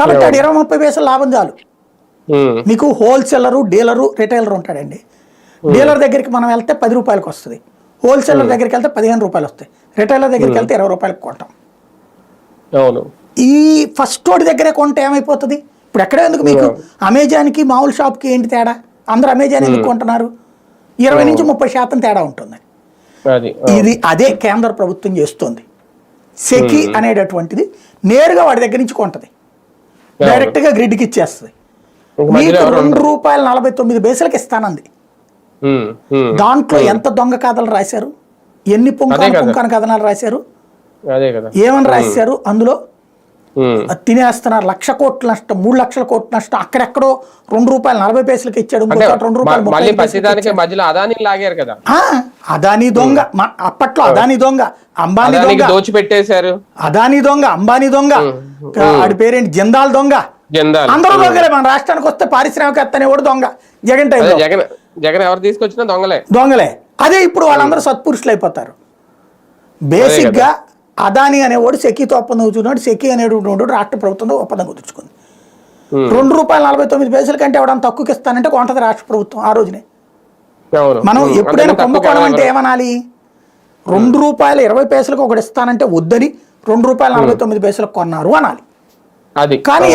కాబట్టి ఆడు ఇరవై ముప్పై పైసలు లాభం చాలు. మీకు హోల్సేలరు డీలరు రిటైలర్ ఉంటాడండి. డీలర్ దగ్గరికి మనం వెళ్తే పది రూపాయలకు వస్తుంది. హోల్సేలర్ దగ్గరికి వెళ్తే పదిహేను రూపాయలు వస్తాయి. రిటైలర్ దగ్గరికి వెళ్తే ఇరవై రూపాయలకు కొంటాం. అవును. ఈ ఫస్ట్ వాడి దగ్గరే కొంటే ఏమైపోతుంది? ఇప్పుడు ఎక్కడ ఎందుకు మీకు అమెజాన్కి మామూలు షాప్కి ఏంటి తేడా? అందరూ అమెజాన్ ఎందుకు కొంటున్నారు? ఇరవై నుంచి ముప్పై శాతం తేడా ఉంటుంది. అది ఇది అదే కేంద్ర ప్రభుత్వం చేస్తుంది. సెకి అనేటటువంటిది నేరుగా వాడి దగ్గర నుంచి కొంటది. డైరెక్ట్గా గ్రిడ్కి ఇచ్చేస్తుంది. మీకు రెండు రూపాయల నలభై తొమ్మిది పైసలకి ఇస్తానంది. దాంట్లో ఎంత దొంగ కథలు రాశారు? ఎన్ని పుంకాను. పుంకాను కథనాలు రాశారు? ఏమని రాశారు? అందులో తినేస్తున్నారు. లక్ష కోట్ల నష్టం మూడు లక్షల కోట్ల నష్టం అక్కడెక్కడో రెండు రూపాయలు నలభై పైసలకి ఇచ్చాడు. రెండు రూపాయలు అదాని లాగారు కదా. అదానీ దొంగ. అప్పట్లో అదానీ దొంగ అంబానీ దొంగ. దోచి పెట్టేశారు అదానీ దొంగ అంబానీ దొంగ. ఆడి పేరేంటి? జిందాల్ దొంగ. అందరూ దొంగలే మన రాష్ట్రానికి వస్తే పారిశ్రామికవేత్త అనేవాడు దొంగ. జగన్ టైంలో. జగన్ జగన్ ఎవరు తీసుకొచ్చినా దొంగలే. దొంగలే. అదే ఇప్పుడు వాళ్ళందరూ సత్పురుషులు అయిపోతారు. బేసిక్గా అదాని అనేవాడు సెకీతో ఒప్పందం కూర్చున్నాడు సెకీ అనేటువంటి రాష్ట్ర ప్రభుత్వంతో ఒప్పందం కుదుర్చుకుంది. రెండు రూపాయల నలభై తొమ్మిది పైసల కంటే ఎవడన్నా తక్కువకి ఇస్తానంటే కొంటది రాష్ట్ర ప్రభుత్వం ఆ రోజునే. మనం ఎప్పుడైనా కుంభకోణం అంటే ఏమనాలి? రెండు రూపాయల ఇరవై పైసలకు ఒకటి ఇస్తానంటే వద్దని రెండు రూపాయల నలభై తొమ్మిది పైసలకు కొన్నారు అనాలి. అది కానీ